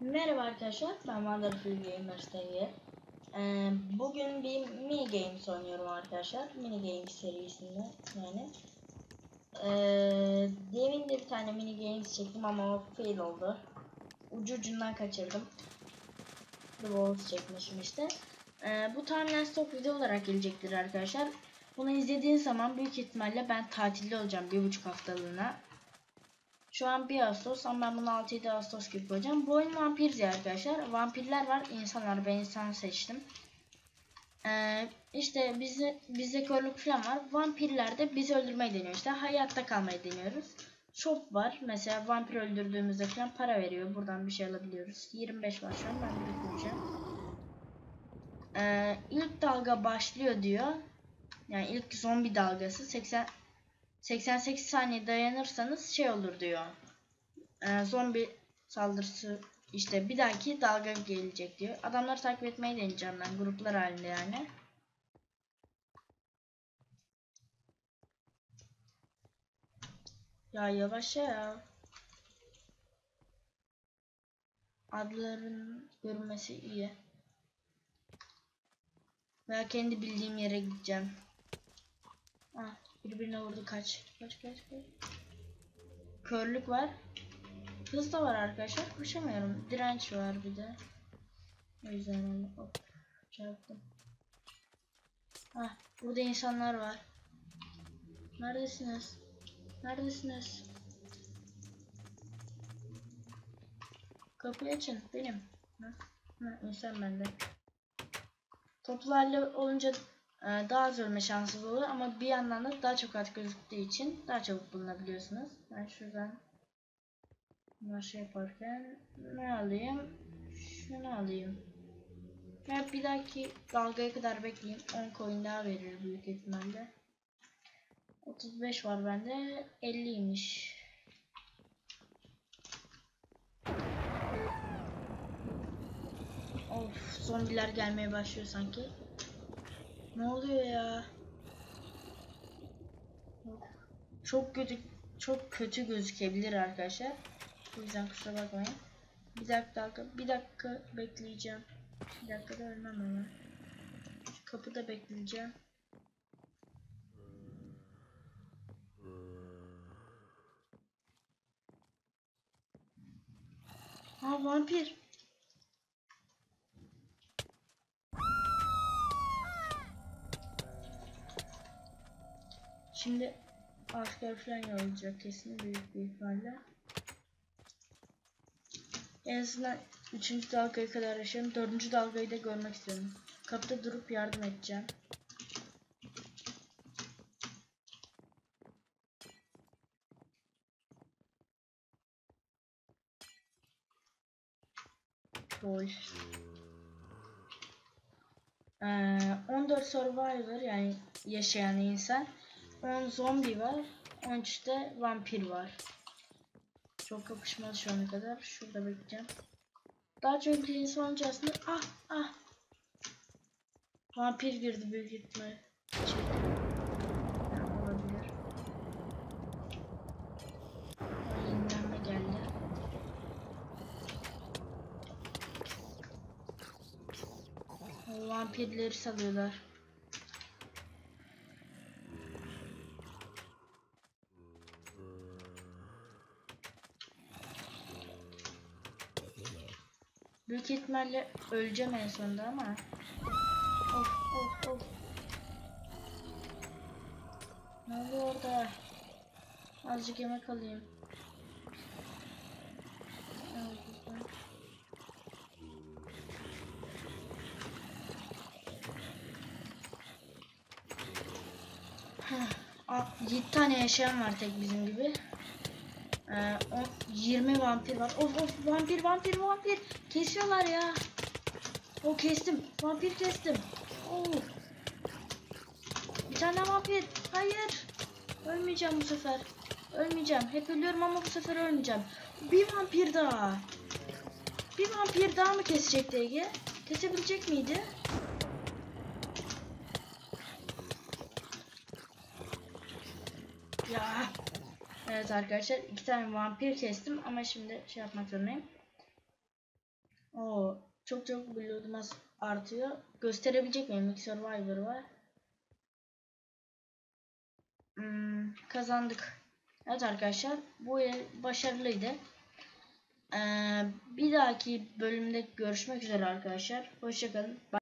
Merhaba arkadaşlar, ben Wonderful Gamers'tayım. Ee, bugün bir mini games oynuyorum arkadaşlar. Mini games serisinde yani. Ee, demin de bir tane mini games çektim ama o fail oldu. Ucu ucundan kaçırdım. The Walls çekmişim işte. Ee, bu tamamen stok video olarak gelecektir arkadaşlar. Bunu izlediğiniz zaman büyük ihtimalle ben tatilde olacağım bir buçuk haftalığına. Şu an 1 Ağustos ama ben bunu 6-7 Ağustos gibi koyacağım. Bu oyun vampir diye arkadaşlar. Vampirler var, insanlar. Ben insan seçtim. Ee, işte bizi, bizde körlük falan var. Vampirler de bizi öldürmeyi deniyor işte. Hayatta kalmayı deniyoruz. Shop var. Mesela vampir öldürdüğümüzde falan para veriyor. Buradan bir şey alabiliyoruz. 25 var şu an. Ben biriktireceğim. Ee, ilk dalga başlıyor diyor. Yani ilk zombi dalgası 80 88 saniye dayanırsanız şey olur diyor. Ee, zombi saldırısı işte bir dahaki dalga gelecek diyor. Adamları takip etmeyi deneyeceğim ben gruplar halinde yani. Ya yavaş ya. Adların görünmesi iyi. Veya kendi bildiğim yere gideceğim. Ah, birbirine vurdu kaç. Kaç kaç kaç. Körlük var. Hız da var arkadaşlar. Koşamıyorum. Direnç var bir de. O yüzden öyle. Hop. Çarptım. Ah, burada insanlar var. Neredesiniz? Neredesiniz? Kapıyı açın. Benim. Ha, ha, insan bende. Toplarla olunca e, daha az ölme şansınız olur ama bir yandan da daha çok at gözüktüğü için daha çabuk bulunabiliyorsunuz. Ben şuradan bunlar şey yaparken ne alayım? Şunu alayım. Ve bir dahaki dalgaya kadar bekleyeyim. 10 coin daha verir büyük ihtimalle. 35 var bende. 50'ymiş. Of zombiler gelmeye başlıyor sanki. Ne oluyor ya? Çok kötü çok kötü gözükebilir arkadaşlar. O yüzden kusura bakmayın. Bir dakika bir dakika bekleyeceğim. Bir dakikada ölmem ama. Kapıda bekleyeceğim. Ha vampir. Şimdi asker falan olacak kesin büyük bir ihtimalle. En azından 3. dalgaya kadar yaşarım. 4. dalgayı da görmek istiyorum. Kapıda durup yardım edeceğim. Rol. Ee, 14 survivor yani yaşayan insan. 10 zombi var. 13 de vampir var. Çok kapışmalı şu ana kadar. Şurada bekleyeceğim. Daha çok insan olunca aslında ah ah. Vampir girdi büyük ihtimal. İçeri. Ha, olabilir. Ay, Yenilenme geldi. O vampirleri salıyorlar. Büyük ihtimalle öleceğim en sonunda ama. Of of of. Ne oluyor orada? Azıcık yemek alayım. Heh, aa, 7 tane yaşayan var tek bizim gibi. Ee, on, 20 vampir var. Of of vampir vampir vampir. Kesiyorlar ya. O kestim. Vampir kestim. Oh. Bir tane vampir. Hayır. Ölmeyeceğim bu sefer. Ölmeyeceğim. Hep ölüyorum ama bu sefer ölmeyeceğim. Bir vampir daha. Bir vampir daha mı kesecekti Ege? Kesebilecek miydi? Ya. Evet arkadaşlar iki tane vampir kestim ama şimdi şey yapmak zorundayım. Oo çok çok blood'umuz artıyor. Gösterebilecek miyim? Mix Survivor var. Hmm, kazandık. Evet arkadaşlar bu başarılıydı. Ee, bir dahaki bölümde görüşmek üzere arkadaşlar. Hoşçakalın.